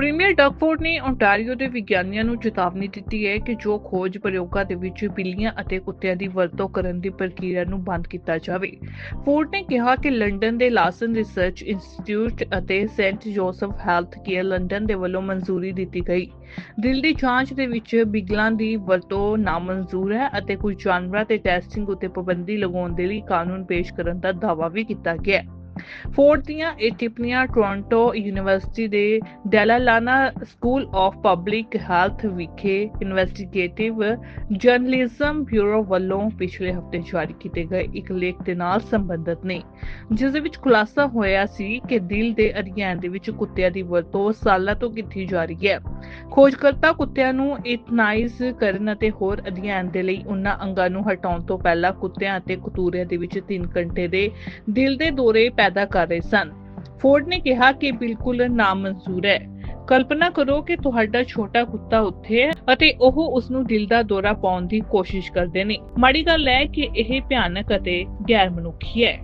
Premier ਡਗਫੋਰਡ ਨੇ Ontario ਦੇ ਵਿਗਿਆਨੀਆਂ ਨੂੰ ਚੇਤਾਵਨੀ ਦਿੱਤੀ ਹੈ ਕਿ ਜੋ ਖੋਜ ਪ੍ਰਯੋਗਾਂ ਦੇ ਵਿੱਚ ਬਿੱਲੀਆਂ ਅਤੇ ਕੁੱਤਿਆਂ ਦੀ ਵਰਤੋਂ ਕਰਨ ਦੀ ਪ੍ਰਕਿਰਿਆ ਨੂੰ ਬੰਦ ਕੀਤਾ ਜਾਵੇ। ਫੋਰਡ ਨੇ ਕਿਹਾ ਕਿ ਲੰਡਨ ਦੇ ਲਾਸਨ ਰਿਸਰਚ ਇੰਸਟੀਚਿਊਟ ਅਤੇ saint Joseph health care London ਦੇ ਵੱਲੋਂ ਮਨਜ਼ੂਰੀ ਦਿੱਤੀ ਗਈ। ਦਿਲ ਦੀ ਜਾਂਚ ਦੇ ਵਿੱਚ ਬਿਗਲਾਂ ਦੀ ਵਰਤੋਂ ਨਾਮਨਜ਼ੂਰ ਹੈ ਅਤੇ ਕੁਝ ਜਾਨਵਰਾਂ ਤੇ ਟੈਸਟਿੰਗ ਉੱਤੇ ਪਾਬੰਦੀ ਲਗਾਉਣ ਦੇ ਲਈ ਕਾਨੂੰਨ ਪੇਸ਼ ਕਰਨ ਦਾ ਦਾਅਵਾ ਵੀ ਕੀਤਾ ਗਿਆ ਹੈ। ਫੋਰਡ ਦੀਆਂ ਇਹ ਟਿੱਪਣੀਆਂ ਟੋਰਾਂਟੋ ਯੂਨੀਵਰਸਿਟੀ ਦੇ Dalla Lana school of public health ਵਿਖੇ ਇਨਵੈਸਟੀਗੇਟਿਵ ਜਰਨਲਿਜ਼ਮ ਬਿਊਰੋ ਵੱਲੋਂ ਪਿਛਲੇ ਹਫ਼ਤੇ ਜਾਰੀ ਕੀਤੇ ਗਏ ਇੱਕ ਲੇਖ ਦੇ ਨਾਲ ਸੰਬੰਧਿਤ ਨੇ, ਜਿਸ ਦੇ ਵਿੱਚ ਖੁਲਾਸਾ ਹੋਇਆ ਸੀ ਕਿ ਦਿਲ ਦੇ ਅਧਿਐਨ ਦੇ ਵਿੱਚ ਕੁੱਤਿਆਂ ਦੀ ਵਰਤੋਂ ਸਾਲਾਂ ਤੋਂ ਕੀਤੀ ਜਾ ਰਹੀ ਹੈ। ਖੋਜਕਰਤਾ ਕੁੱਤਿਆਂ ਨੂੰ ਇਥਨਾਈਜ਼ ਕਰਨ ਅਤੇ ਹੋਰ ਅਧਿਐਨ ਦੇ ਲਈ ਉਹਨਾਂ ਅੰਗਾਂ ਨੂੰ ਹਟਾਉਣ ਤੋਂ ਪਹਿਲਾਂ ਕੁੱਤਿਆਂ ਅਤੇ ਕਤੂਰਿਆਂ ਦੇ ਵਿੱਚ 3 ਘੰਟੇ ਦੇ ਦਿਲ ਦੇ ਦੌਰੇ ਪੈਦਾ ਕਰ ਰਹੇ ਸਨ। ਫੋਰਡ ਨੇ ਕਿਹਾ ਕਿ ਬਿਲਕੁਲ ਨਾਮਨਜ਼ੂਰ ਹੈ। ਕਲਪਨਾ ਕਰੋ ਕਿ ਤੁਹਾਡਾ ਛੋਟਾ ਕੁੱਤਾ ਉੱਥੇ ਹੈ ਅਤੇ ਉਹ ਉਸ ਨੂੰ ਦਿਲ ਦਾ ਦੌਰਾ ਪਾਉਣ ਦੀ ਕੋਸ਼ਿਸ਼ ਕਰਦੇ ਨੇ। ਮਾੜੀ ਗੱਲ ਹੈ ਕਿ ਇਹ ਭਿਆਨਕ ਅਤੇ ਗੈਰ ਮਨੁੱਖੀ ਹੈ।